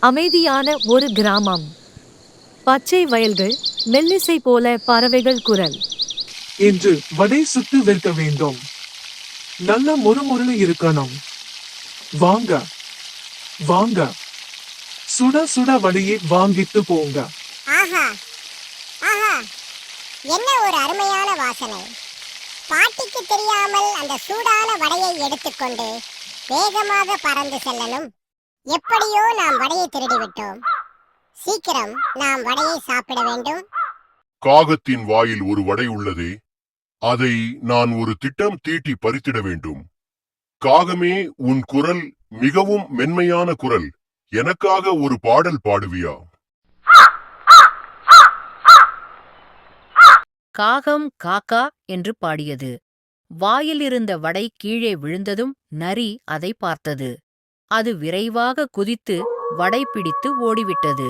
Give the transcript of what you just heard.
அமைதியான ஒரு கிராமம். பச்சை வயல்கள் மெல்லிசை போல பறவைகள் குரல். இன்று வடை சுட்டு விற்க வேண்டும். நல்ல முறுமுறு இருக்கணும். வாங்க வாங்க. சுட சுட வடையை வாங்கிட்டு போங்க. ஆஹா ஆஹா. என்ன ஒரு அருமையான வாசனை. பாட்டிக்கு தெரியாமல் அந்த சூடான வடையை எடுத்துக்கொண்டு வேகமாக பறந்து செல்லணும். எப்படியோ நாம் வடையை திருடிவிட்டோம். சீக்கிரம் நாம் வடையை சாப்பிட வேண்டும். காகத்தின் வாயில் ஒரு வடை உள்ளதே. அதை நான் ஒரு திட்டம் தீட்டி பறித்திட வேண்டும். காகமே உன் குரல் மிகவும் மென்மையான குரல். எனக்காக ஒரு பாடல் பாடுவியா? காகம் காக்கா என்று பாடியது. வாயிலிருந்த வடை கீழே விழுந்ததும் நரி அதை பார்த்தது. அது விரைவாக குதித்து வடை பிடித்து ஓடிவிட்டது.